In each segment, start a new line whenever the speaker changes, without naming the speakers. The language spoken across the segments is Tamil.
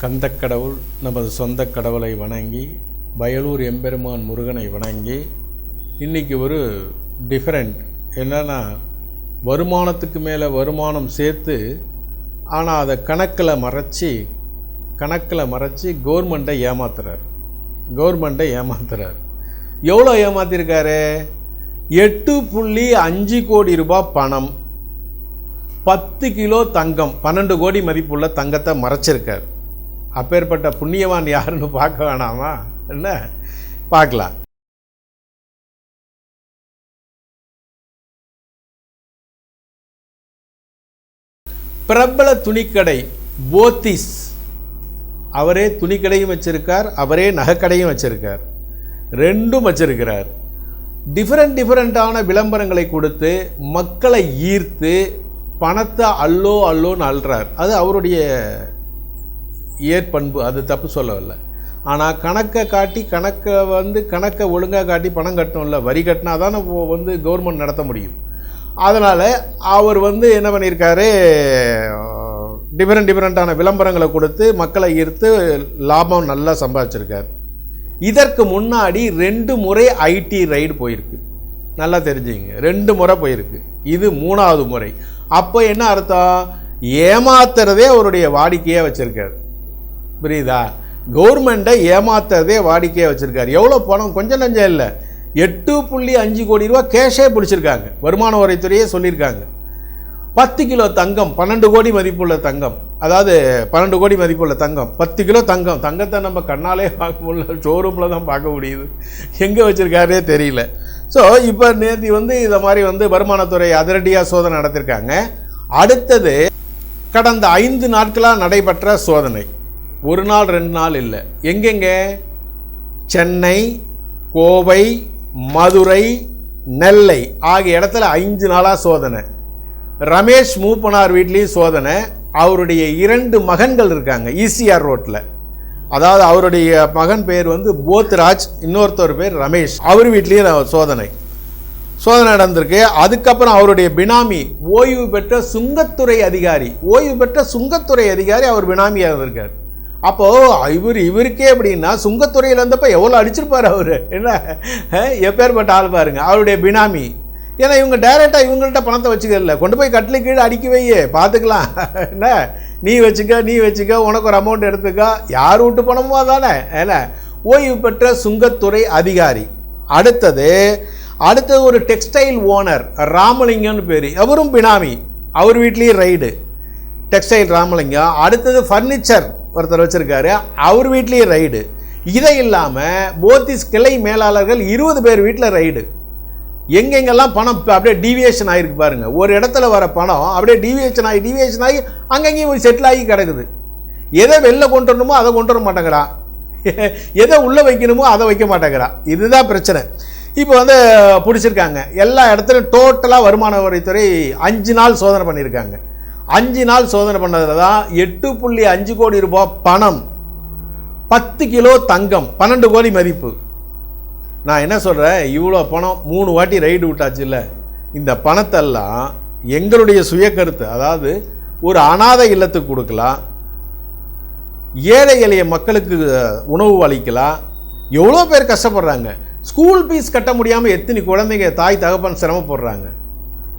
கந்தக்கடவுள் நமது சொந்த கடவுளை வணங்கி வயலூர் எம்பெருமான் முருகனை வணங்கி இன்றைக்கி ஒரு டிஃப்ரெண்ட் என்னன்னா வருமானத்துக்கு மேலே வருமானம் சேர்த்து ஆனால் அதை கணக்கில் மறைச்சி கணக்கில் மறைச்சி கவர்மெண்ட்டை ஏமாத்துறார். கவர்மெண்ட்டை ஏமாத்துறார். எவ்வளோ ஏமாத்திருக்காரு? எட்டு புள்ளி அஞ்சு கோடி ரூபாய் பணம். பத்து கிலோ தங்கம் பன்னெண்டு கோடி மதிப்புள்ள தங்கத்தை மறைச்சிருக்கார். அப்பேற்பட்ட புண்ணியவான் யாருன்னு பார்க்க வேணாமா? இல்லை பார்க்கலாம். பிரபல துணிக்கடை போத்திஸ். அவரே துணிக்கடையும் வச்சிருக்கார் அவரே நகைக்கடையும் வச்சிருக்கார். ரெண்டும் வச்சிருக்கிறார். டிஃப்ரெண்ட் டிஃப்ரெண்ட்டான விளம்பரங்களை கொடுத்து மக்களை ஈர்த்து பணத்தை அல்லோ அல்லோன்னு அல்றார் அது அவருடைய ஏற்பண்பு அது தப்பு சொல்லவில்லை. ஆனால் கணக்கை காட்டி கணக்கை வந்து கணக்கை ஒழுங்காக காட்டி பணம் கட்டணும்ல வரி கட்டினா தானே வந்து கவர்மெண்ட் நடத்த முடியும். அதனால் அவர் வந்து என்ன பண்ணியிருக்காரு? டிஃப்ரெண்ட் டிஃப்ரெண்ட்டான விளம்பரங்களை கொடுத்து மக்களை ஈர்த்து லாபம் நல்லா சம்பாதிச்சிருக்கார். இதற்கு முன்னாடி ரெண்டு முறை ஐடி ரைடு போயிருக்கு. நல்லா தெரிஞ்சுங்க. ரெண்டு முறை போயிருக்கு. இது மூணாவது முறை. அப்போ என்ன அர்த்தம்? ஏமாத்துறதே அவருடைய வாடிக்கையாக வச்சுருக்காரு. புரியுதா? கவர்மெண்ட்டை ஏமாத்துறதே வாடிக்கையாக வச்சுருக்காரு. எவ்வளோ பணம்? கொஞ்சம் நஞ்சம் இல்லை. எட்டு புள்ளி அஞ்சு கோடி ரூபா கேஷே பிடிச்சிருக்காங்க. வருமான வரித்துறையே சொல்லியிருக்காங்க. பத்து கிலோ தங்கம் பன்னெண்டு கோடி மதிப்புள்ள தங்கம். அதாவது பன்னெண்டு கோடி மதிப்புள்ள தங்கம். பத்து கிலோ தங்கம். தங்கத்தை நம்ம கண்ணாலே பார்க்க முடியல. ஷோரூமில் தான் பார்க்க முடியுது. எங்கே வச்சுருக்காரே தெரியல. ஸோ இப்போ நேற்று வந்து இதை மாதிரி வந்து வருமானத்துறை அதிரடியாக சோதனை நடத்திருக்காங்க. அடுத்தது கடந்த ஐந்து நாட்களாக நடைபெற்ற சோதனை. ஒரு நாள் ரெண்டு நாள் இல்லை. எங்கெங்க? சென்னை கோவை மதுரை நெல்லை. ஆகிய இடத்துல ஐந்து நாளாக சோதனை. ரமேஷ் மூப்பனார் வீட்லேயும் சோதனை. அவருடைய இரண்டு மகன்கள் இருக்காங்க ஈசிஆர் ரோட்டில் அதாவது அவருடைய மகன் பேர் வந்து போத்ராஜ் இன்னொருத்தர் பேர் ரமேஷ். அவர் வீட்லேயும் சோதனை. சோதனை நடந்திருக்கு. அதுக்கப்புறம் அவருடைய பினாமி ஓய்வு பெற்ற சுங்கத்துறை அதிகாரி. ஓய்வு பெற்ற சுங்கத்துறை அதிகாரி அவர் பினாமியாக இருந்திருக்கார். அப்போது இவர் இவருக்கே அப்படின்னா சுங்கத்துறையில் இருந்தப்போ எவ்வளோ அடிச்சிருப்பார் அவர்? என்ன? எப்பேற்பட்ட ஆள் பாருங்க. அவருடைய பினாமி. ஏன்னா இவங்க டைரெக்டாக இவங்கள்ட்ட பணத்தை வச்சுக்கல கொண்டு போய் கட்டில் கீழே அடிக்க வையே. பார்த்துக்கலாம். என்ன? நீ வச்சுக்க நீ வச்சுக்க உனக்கு ஒரு அமௌண்ட் எடுத்துக்க. யார் விட்டு பணமோ தானே என்ன? ஓய்வு பெற்ற சுங்கத்துறை அதிகாரி. அடுத்தது அடுத்தது ஒரு டெக்ஸ்டைல் ஓனர் ராமலிங்கம்னு பேர். அவரும் பினாமி. அவர் வீட்லேயும் ரைடு டெக்ஸ்டைல் ராமலிங்கம். அடுத்தது ஃபர்னிச்சர் ஒருத்தர் வச்சுருக்காரு. அவர் வீட்லேயும் ரைடு இதை இல்லாமல் போத்திஸ் கிளை மேலாளர்கள் இருபது பேர் வீட்டில் ரைடு எங்கெங்கெல்லாம் பணம் அப்படியே டீவியேஷன் ஆகிருக்கு பாருங்கள் ஒரு இடத்துல வர பணம் அப்படியே டீவியேஷன் ஆகி டீவியேஷன் ஆகி அங்கங்கேயும் செட்டில் ஆகி கிடக்குது. எதை வெளில கொண்டு வரணுமோ அதை கொண்டு வர மாட்டேங்கிறான் எதை உள்ளே வைக்கணுமோ அதை வைக்க மாட்டேங்கிறான் இதுதான் பிரச்சனை. இப்போ வந்து பிடிச்சிருக்காங்க. எல்லா இடத்துலையும் டோட்டலாக வருமான வரித்துறை அஞ்சு நாள் சோதனை பண்ணியிருக்காங்க. அஞ்சு நாள் சோதனை பண்ணதில் தான் எட்டு புள்ளி அஞ்சு கோடி ரூபாய் பணம் பத்து கிலோ தங்கம் பன்னெண்டு கோடி மதிப்பு. நான் என்ன சொல்கிறேன் இவ்வளோ பணம் மூணு வாட்டி ரைடு விட்டாச்சு இல்லை. இந்த பணத்தெல்லாம் எங்களுடைய சுய கருத்து அதாவது ஒரு அனாதை இல்லத்துக்கு கொடுக்கலாம் ஏழை எளிய மக்களுக்கு உணவு அளிக்கலாம். எவ்வளோ பேர் கஷ்டப்படுறாங்க. ஸ்கூல் ஃபீஸ் கட்ட முடியாமல் எத்தனை குழந்தைங்க தாய் தகப்பன் சிரமப்படுறாங்க.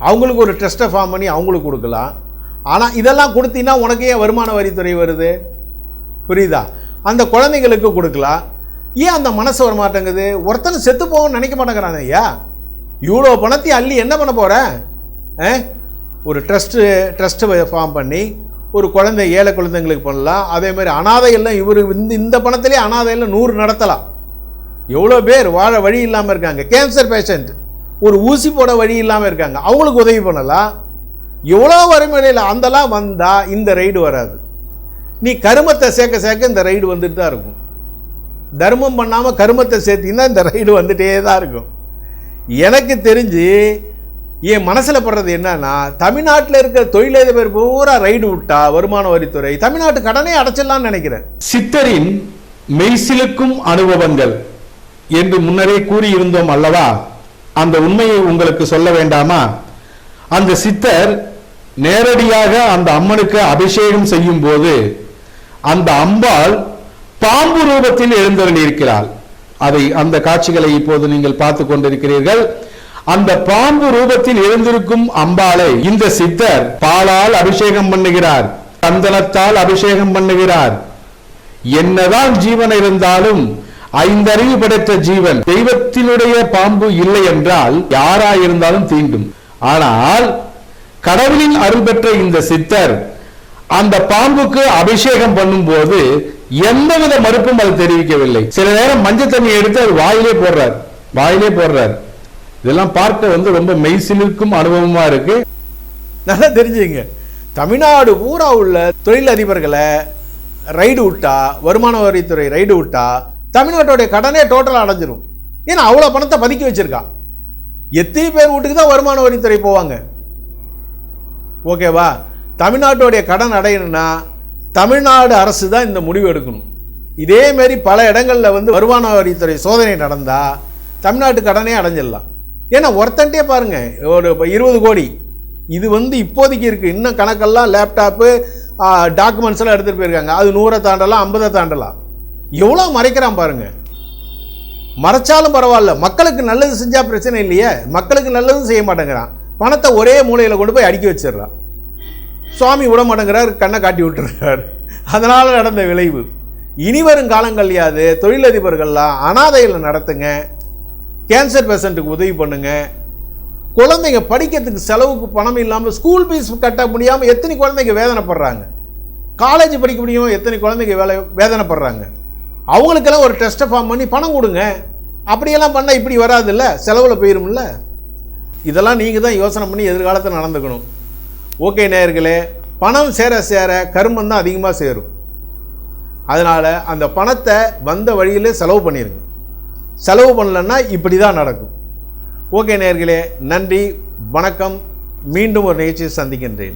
அவங்களுக்கு ஒரு ட்ரஸ்ட்டை ஃபார்ம் பண்ணி அவங்களுக்கு கொடுக்கலாம். ஆனால் இதெல்லாம் கொடுத்தீங்கன்னா உனக்கு ஏன் வருமான வரித்துறை வருது. புரியுதா? அந்த குழந்தைங்களுக்கு கொடுக்கலாம். ஏன் அந்த மனசு வர மாட்டேங்குது? ஒருத்தன் செத்து போகணும்னு நினைக்க மாட்டேங்கிறாங்க ஐயா. இவ்வளோ பணத்தையும் அள்ளி என்ன பண்ண போகிறேன் ஆ? ஒரு ட்ரஸ்ட்டு ட்ரஸ்ட்டு ஃபார்ம் பண்ணி ஒரு குழந்தை ஏழை குழந்தைங்களுக்கு பண்ணலாம். அதே மாதிரி அனாதை எல்லாம் இவர் இந்த இந்த பணத்திலே அனாதை நூறு நடத்தலாம். எவ்வளோ பேர் வாழ வழி இல்லாமல் இருக்காங்க. கேன்சர் பேஷண்ட் ஒரு ஊசி போட வழி இல்லாமல் இருக்காங்க. அவங்களுக்கு உதவி பண்ணலாம். எவ்வளோ வறுமையில் அந்தலாம் வந்தால் இந்த ரைடு வராது. நீ கருமத்தை சேர்க்க சேர்க்க இந்த ரைடு வந்துட்டு தான் இருக்கும். தர்மம் பண்ணாமல் கருமத்தை சேர்த்திங்கன்னா இந்த ரைடு வந்துகிட்டே தான் இருக்கும். எனக்கு தெரிஞ்சு என் மனசில் படுறது என்னன்னா தமிழ்நாட்டில் இருக்கிற தொழிலதிபர் பூரா ரைடு விட்டா வருமான வரித்துறை தமிழ்நாட்டு கடனே அடைச்சிடலாம்னு நினைக்கிறேன்.
சித்தரின் மெய்சிலுக்கும் அனுபவங்கள் என்று முன்னரே கூறியிருந்தோம் அல்லவா? அந்த உண்மையை உங்களுக்கு சொல்ல வேண்டாமா? அந்த சித்தர் நேரடியாக அந்த அம்மனுக்கு அபிஷேகம் செய்யும் போது அந்த அம்பாள் பாம்பு ரூபத்தில் எழுந்தருளியிருக்கிறாள் அதை அந்த காட்சிகளை இப்போது நீங்கள் பார்த்து கொண்டிருக்கிறீர்கள். அந்த பாம்பு ரூபத்தில் எழுந்திருக்கும் அம்பாளை இந்த சித்தர் பாலால் அபிஷேகம் பண்ணுகிறார் சந்தனத்தால் அபிஷேகம் பண்ணுகிறார். என்னதான் ஜீவன் இருந்தாலும் ஐந்தறிவு படைத்த ஜீவன் தெய்வத்தினுடைய பாம்பு இல்லை என்றால் யாராயிருந்தாலும் தீண்டும். ஆனால் கடவுளின் அருள் பெற்ற இந்த சித்தர் அந்த பாம்புக்கு அபிஷேகம் பண்ணும்போது எந்தவித மறுப்பும் அது தெரிவிக்கவில்லை. சில நேரம் மஞ்சள் தண்ணி எடுத்து அது வாயிலே போடுறார். வாயிலே போடுறார். இதெல்லாம் பார்க்க வந்து ரொம்ப மெய்சிலிருக்கும் அனுபவமா இருக்கு.
நல்லா தெரிஞ்சுங்க. தமிழ்நாடு பூரா உள்ள தொழில் அதிபர்களை ரைடு விட்டா வருமான வரித்துறை ரைடு விட்டா தமிழ்நாட்டுடைய கடனே டோட்டலாக அடைஞ்சிரும். ஏன்னா அவ்வளோ பணத்தை பதுக்கி வச்சிருக்கான். எத்தனை பேர் வீட்டுக்கு தான் வருமான வரித்துறை போவாங்க? ஓகேவா? தமிழ்நாட்டுடைய கடன் அடையணும்னா தமிழ்நாடு அரசு தான் இந்த முடிவு எடுக்கணும். இதேமாரி பல இடங்களில் வந்து வருமான வரித்துறை சோதனை நடந்தால் தமிழ்நாட்டு கடனே அடைஞ்சிடலாம். ஏன்னா ஒருத்தன்ட்டே பாருங்கள் ஒரு இப்போ இருபது கோடி. இது வந்து இப்போதைக்கு இருக்குது இன்னும் கணக்கெல்லாம் லேப்டாப்பு டாக்குமெண்ட்ஸ் எல்லாம் எடுத்துகிட்டு போயிருக்காங்க. அது நூறை தாண்டலாம் ஐம்பதை தாண்டலாம். எவ்வளோ மறைக்கிறான் பாருங்கள் மறைச்சாலும் பரவாயில்ல. மக்களுக்கு நல்லது செஞ்சால் பிரச்சனை இல்லையே. மக்களுக்கு நல்லதும் செய்ய மாட்டேங்கிறான். பணத்தை ஒரே மூலையில் கொண்டு போய் அடுக்கி வச்சிடுறான். சுவாமி விட மாட்டேங்கிறார் கண்ணை காட்டி விட்டுறார். அதனால் நடந்த விளைவு. இனி வரும் காலங்கள்லையாவது தொழிலதிபர்கள்லாம் அனாதையில் நடத்துங்க. கேன்சர் பேஷண்ட்டுக்கு உதவி பண்ணுங்க. குழந்தைங்க படிக்கிறதுக்கு செலவுக்கு பணம் இல்லாமல் ஸ்கூல் ஃபீஸ் கட்ட முடியாமல் எத்தனை குழந்தைங்க வேதனைப்படுறாங்க? காலேஜ் படிக்க முடியும் எத்தனை குழந்தைங்க வேலை வேதனைப்படுறாங்க? அவங்களுக்கெல்லாம் ஒரு டெஸ்ட்டை ஃபார்ம் பண்ணி பணம் கொடுங்க. அப்படியெல்லாம் பண்ணால் இப்படி வராதுல்ல? செலவில் போயிரும்ல? இதெல்லாம் நீங்கள் தான் யோசனை பண்ணி எதிர்காலத்தில் நடந்துக்கணும். ஓகே நேயர்களே பணம் சேர சேர கருமம் தான் அதிகமாக சேரும். அதனால் அந்த பணத்தை வந்த வழியிலே செலவு பண்ணிடுங்க செலவு பண்ணலன்னா இப்படி தான் நடக்கும். ஓகே நேர்களே நன்றி வணக்கம். மீண்டும் ஒரு நிகழ்ச்சியை சந்திக்கின்றேன்.